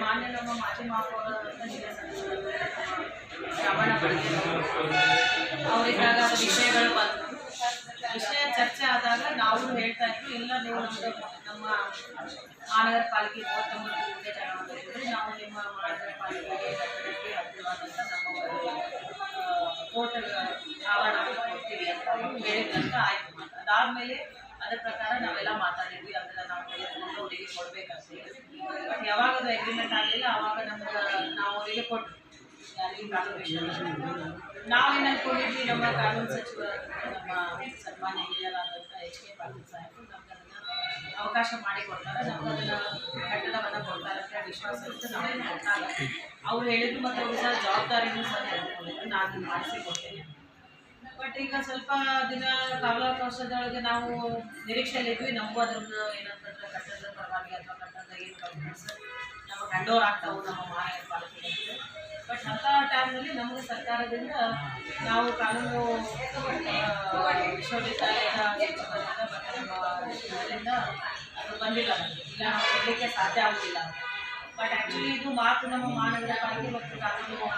ಮಾನ್ಯ ನಮ್ಮ ಮಾಜಿ ಮಹಾಪೌರರಾದಂಥ ಜಿಲ್ಲಾ ಸದಸ್ಯರಾದ ರಮಣ ಬಡಿಗೇರವರು ಅವರಿದ್ದಾಗ ಅದು ವಿಷಯಗಳು ಬಂತು ವಿಷಯ ಚರ್ಚೆ ಆದಾಗ ನಾವು ಹೇಳ್ತಾ ಇದ್ವಿ ಇಲ್ಲ ನೀವು ನಮ್ದು ನಮ್ಮ ಮಹಾನಗರ ಪಾಲಿಕೆ ಇಪ್ಪತ್ತೊಂಬತ್ತು ಹುದ್ದೆ ಜನಾಂಗದಲ್ಲಿ ನಾವು ನಿಮ್ಮ ಮಹಾನಗರ ಪಾಲಿಕೆಗೆ ಕಟ್ಟಡಕ್ಕೆ ಹತ್ತಿರವಾದಂಥ ನಮ್ಮ ಒಂದು ಕೋರ್ಟ್ ಆವರಣ ಕೊಡ್ತೀವಿ ಅಂತ ಹೇಳಿದಂತ ಆಯ್ತು ಅಂತ ಅದಾದ್ಮೇಲೆ ಅದ್ರ ಪ್ರಕಾರ ನಾವೆಲ್ಲ ಮಾತಾಡಿದ್ವಿ ಅದನ್ನ ಯಾವಾಗ ಅದು ಅಗ್ರಿಮೆಂಟ್ ಆಗಲಿಲ್ಲ ಆವಾಗ ನಮ್ಗೆ ನಾವು ಕೊಟ್ಟು ನಾವೇನು ನಮ್ಮ ಕಾನೂನು ಸಚಿವ ನಮ್ಮ ಅವಕಾಶ ಮಾಡಿಕೊಡ್ತಾರೆ ಅದನ್ನು ಕೊಡ್ತಾರೆ ನಾವು ಅವ್ರು ಹೇಳಿದ್ರು ಮತ್ತು ಅವ್ರು ಸಹ ಜವಾಬ್ದಾರಿನೂ ನಾನು ಮಾಡಿಸಿ ಕೊಡ್ತೇನೆ ಬಟ್ ಈಗ ಸ್ವಲ್ಪ ದಿನ ಕಾಲಾವಕಾಶದೊಳಗೆ ನಾವು ನಿರೀಕ್ಷೆಯಲ್ಲಿದ್ವಿ ನಮಗೂ ಅದನ್ನ ಏನಂತಂದ್ರೆ ಕಟ್ಟಡದ ಪರವಾಗಿ ಅಥವಾ ಕಟ್ಟಡದ ಏನು ನಮ್ಮ ನಮಗೆ ಆಗ್ತಾವು ನಮ್ಮ ಮಹಾನಗರ ಪಾಲಿಕೆಗೆ ಬಟ್ ಅಂಥ ಟೈಮ್ನಲ್ಲಿ ನಮಗೆ ಸರ್ಕಾರದಿಂದ ನಾವು ಕಾನೂನು ವಿಶ್ವವಿದ್ಯಾಲಯದ ಅದು ಬಂದಿಲ್ಲ ನಮಗೆ. ಇಲ್ಲ ಕೊಡಲಿಕ್ಕೆ ಸಾಧ್ಯ ಆಗಲಿಲ್ಲ ಬಟ್ ಆ್ಯಕ್ಚುಲಿ ಇದು ಮಾತು ನಮ್ಮ ಮಹಾನಗರ ಪಾಲಿಕೆ ಮತ್ತು ಕಾನೂನು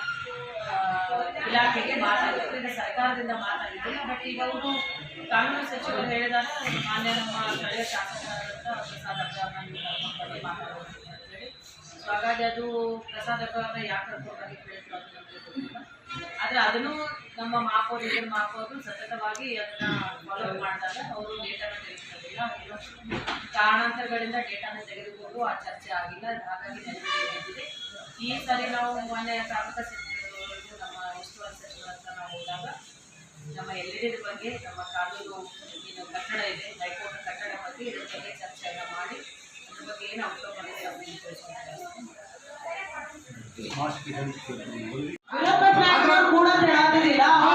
ಇಲಾಖೆಗೆ ಇದು ಸರ್ಕಾರದಿಂದ ಮಾತಾಡಿದ್ದಿಲ್ಲ ಬಟ್ ಈಗ ಅವರು ಕಾನೂನು ಸಚಿವರು ಹೇಳಿದಾಗ ಮಾನ್ಯ ನಮ್ಮ ಸ್ಥಳೀಯ ಶಾಸಕರಾದಂಥ ಪ್ರಸಾದ್ ಬಗ್ಗೆ ಮಾತಾಡೋದು ಅಂತೇಳಿ ಸೊ ಹಾಗಾಗಿ ಅದು ಪ್ರಸಾದ್ ಅಗ್ರವಾಲ್ ಯಾಕೆ ಕರ್ಕೊಂಡಾಗಿ ಕೇಳಿದ್ರು ಆದರೆ ಅದನ್ನು ನಮ್ಮ ಮಾಪೋರ್ ಇದ್ರ ಮಾಪೋರು ಸತತವಾಗಿ ಅದನ್ನ ಫಾಲೋ ಮಾಡಿದಾಗ ಅವರು ಡೇಟಾನ ತೆಗೆದುಕೊಂಡಿಲ್ಲ. ಕಾರಣಾಂತರಗಳಿಂದ ಡೇಟಾನ ತೆಗೆದುಕೊಂಡು ಆ ಚರ್ಚೆ ಆಗಿಲ್ಲ. ಹಾಗಾಗಿ ಈ ಸಾರಿ ನಾವು ಮಾನ್ಯ ಶಾಸಕ ನಾವು ಹೋದಾಗ ನಮ್ಮ ಎಲ್ಲೆಡೆ ಬಗ್ಗೆ ನಮ್ಮ ಕಾನೂನು ಏನು ಕಟ್ಟಡ ಇದೆ ಹೈಕೋರ್ಟ್ ಕಟ್ಟಡ ಬಗ್ಗೆ ಇದ್ರ ಬಗ್ಗೆ ಚರ್ಚೆಯನ್ನು ಮಾಡಿ ಅದ್ರ ಬಗ್ಗೆ ಏನು ಅವರು ಕೂಡ ಅದನ್ನು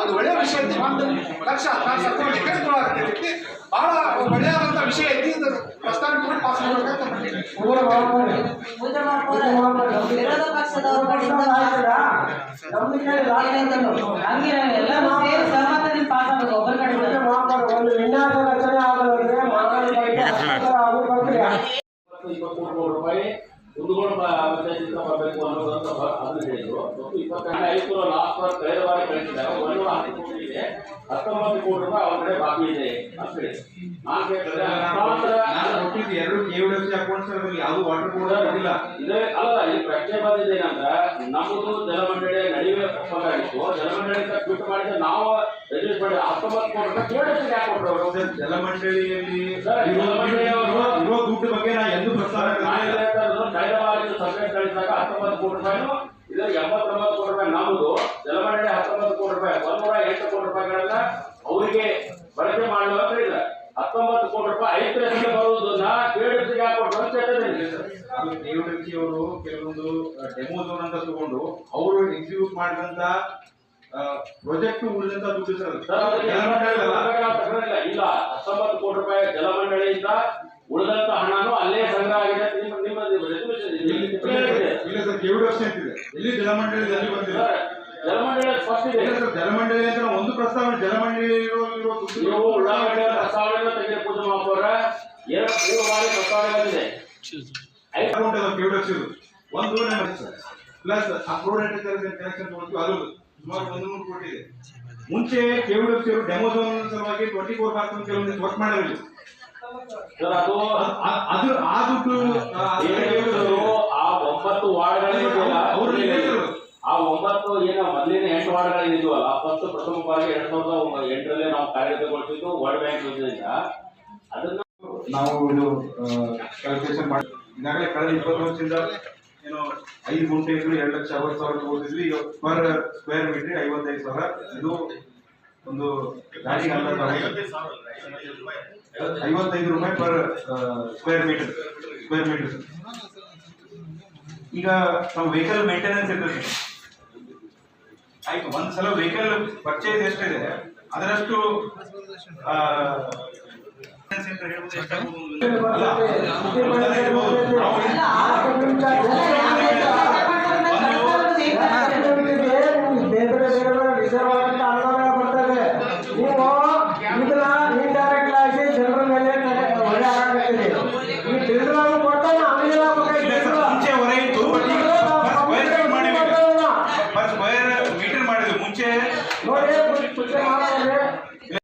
ಒಂದು ಒಳ್ಳೆಯ ವಿಷಯ ಐತಿ ಒಂದು ಲಕ್ಷ ಹದಿನಾರು ಸಾವಿರ ರೂಪಾಯಿ ಟಿಕೆಟ್ ತೊಗೊಳಕತ್ತೈತಿ. ಬಹಳ ಒಳ್ಳೆಯಾದಂತ ವಿಷಯ ಐತಿ ಇದು ಪ್ರಸ್ತಾವ ಕೂಡ ಪಾಸ್ ಮಾಡ್ಬೇಕಂತ ಮಾಡಿದ್ದೀನಿ. ಪೂಜೆ ಮಾಡ್ಬೋದು. ವಿರೋಧ ಪಕ್ಷದವ್ರ ಕಡೆಯಿಂದ ಏನಂತಂದ್ರು? ಹಂಗಿರ ಎಲ್ಲರೂ ಸೇರಿ ಸಹಮತದಿಂದ ಪಾಸ್ ಆಗ್ಬೇಕು ಒಬ್ಬರ ಕಡೆಯಿಂದ ವರ್ಷ ಕಳೆದ ಬಾರಿ ಕಳಿಸಿದ್ದಾರೆ. ಒಂದು ಹತ್ತು ಕೋಟಿ ಇದೆ. ಹತ್ತೊಂಬತ್ತು ಕೋಟಿ ರೂಪಾಯಿ ಅವ್ರ ಕಡೆ ಬಾಕಿ ಇದೆ. ಅಂತ ಹೇಳಿ ನಾನು ಕೇಳಿದ್ರೆ ನಾನು ಎರಡು ಕೆವಿಎಫ್ಸಿ ಅಕೌಂಟ್ಸ್ ಅದ್ರಲ್ಲಿ ಯಾವುದು ವಾಟರ್ ಕೂಡ ಇಲ್ಲ ಇದೆ ಅಲ್ಲ ಈ ಪ್ರಶ್ನೆ ಬಂದಿದೆ ಏನಂದ್ರೆ ನಮ್ಮದು ಜಲಮಂಡಳಿ ನಡುವೆ ಒಪ್ಪಂದಾಗಿತ್ತು ಜಲಮಂಡಳಿಯಿಂದ ಟ್ವೀಟ್ ಮಾಡಿದ್ರೆ ನಾವು ರಿಜಿಸ್ಟರ್ ಮಾಡಿ ಹತ್ತೊಂಬತ್ತು ಕೋಟಿ ರೂಪಾಯಿ ಕೇಳಿದ್ರೆ ಯಾಕೆ ಕೊಟ್ಟರು ಅವರು. ಸರ್, ಜಲಮಂಡಳಿಯಲ್ಲಿ ದುಡ್ಡು ಬಗ್ಗೆ ನಾ ಎಂದು ಪ್ರಸ್ತಾವ. ಕಳೆದ ಬಾರಿ ಸರ್ಕಾರ ಕಳಿಸಿದಾಗ ಹತ್ತೊಂಬತ್ತು ಕೋಟಿ ರೂಪಾಯಿನು ಇದು ಎಂಬತ್ತೊಂಬತ್ತು ಕೋಟಿ ರೂಪಾಯಿ ನಮ್ಮದು ಜಲಮಂಡಳಿ ಹತ್ತೊಂಬತ್ತು ಕೋಟಿ ರೂಪಾಯಿ ಒಂದೂರ ಎಂಟು ಕೋಟಿ ರೂಪಾಯಿಗಳನ್ನ ಅವರಿಗೆ ಬಳಕೆ ಮಾಡಲು ಅಂತ ಹೇಳಿದ್ರೆ ಹತ್ತೊಂಬತ್ತು ಕೋಟಿ ರೂಪಾಯಿ ಐದು ಹೆಸರಿಗೆ ಬರುವುದನ್ನ ಯಾಕೆ ಕೊಟ್ಟರು ಅಂತ ಕೆವಿಎಫ್ಸಿ ಅವರು ಕೆಲವೊಂದು ಡೆಮೋ ಜೋನ್ ಅಂತ ತಗೊಂಡು ಅವರು ಎಕ್ಸಿಕ್ಯೂಟ್ ಮಾಡಿದಂತ ಪ್ರಾಜೆಕ್ಟ್ ಉಳಿದಂತ ದುಡ್ಡು. ಇಲ್ಲ ಹತ್ತೊಂಬತ್ತು ಕೋಟಿ ರೂಪಾಯಿ ಜಲಮಂಡಳಿಯಿಂದ ಉಳಿದಂತ ಹಣನು ಅಲ್ಲೇ ಸಂಗ್ರಹ ಆಗಿದೆ ಇಲ್ಲಿ ಸರ್ ಅಂತಿದೆ. ಇಲ್ಲಿ ಜಲಮಂಡಳಿದಲ್ಲಿ ಬಂದಿಲ್ಲ ಸರ್, ಜಲಮಂಡಳಿ ಸ್ಪಷ್ಟ ಇದೆ. ಇಲ್ಲ ಸರ್ ಜಲಮಂಡಳಿ ಅಂತ ಒಂದು ಪ್ರಸ್ತಾವನೆ ಜಲಮಂಡಳಿ ಇರೋ ಇರೋ ನೀವು ಉಳ್ಳಾಗಡ್ಡೆ ಪ್ರಸ್ತಾವನೆ ತೆಗೆದು ಪೂಜೆ ಮಾಡ್ಬೋರ ಎರಡು ಮೂರು ಬಾರಿ ಪ್ರಸ್ತಾವನೆ ಬಂದಿದೆ. ಐದು ಅದ ಒಂದು ಪ್ಲಸ್ ಆ ಪ್ರೋಡಕ್ಟ್ ಅದು ಸುಮಾರು ಒಂದು ನೂರು ಕೋಟಿ ಇದೆ ಮುಂಚೆ ಕೇವಲ ಡೆಮೋ ಝೋನ್ ಸಲುವಾಗಿ ಟ್ವೆಂಟಿ ಫೋರ್ ಬಾರ್ ಕೆಲವೊಂದು ವರ್ಕ್ ಮಾಡಿರಲಿಲ್ಲ ಅದು ಅದು ಆ ದುಡ್ಡು ಆ, ಒಂಬತ್ತು ಹೇಳಿದ್ರು. ಆ ಒಂಬತ್ತು ಏನ ಮೊದಲಿನ ಎಂಟು ವಾರ್ಡ್ಗಳಿದ್ವಲ್ಲ ಫಸ್ಟ್ ಪ್ರಥಮ ಬಾರಿಗೆ ಎರಡ್ ಸಾವಿರದ ಎಂಟರಲ್ಲೇ ನಾವು ಕಾರ್ಯಗತಗೊಳಿಸಿದ್ದು ವರ್ಲ್ಡ್ ಬ್ಯಾಂಕ್ ಯೋಜನೆಯಿಂದ. ಅದನ್ನ ನಾವು ಇದು ಕ್ಯಾಲ್ಕುಲೇಷನ್ ಮಾಡಿ ಈಗಾಗಲೇ ಕಳೆದ ಇಪ್ಪತ್ತು ವರ್ಷದಿಂದ ಏನು ಐದು ಗುಂಟೆ ಎರಡು ಲಕ್ಷ ಅರವತ್ತು ಸಾವಿರ ತಗೋತಿದ್ವಿ ಪರ್ ಸ್ಕ್ವೇರ್ ಮೀಟರ್ ಐವತ್ತೈದು ಸಾವಿರ. ಇದು ಒಂದು ಐವತ್ತೈದು ರೂಪಾಯಿ per square metre square metre ಈಗ ನಮ್ಮ ವೆಹಿಕಲ್ ಮೇಂಟೆನೆನ್ಸ್ ಇರ್ತದೆ ಆಯ್ತು ಒಂದ್ಸಲ ವೆಹಿಕಲ್ ಪರ್ಚೇಸ್ ಎಷ್ಟಿದೆ ಅದರಷ್ಟು ಹೇಳ್ಬೋದು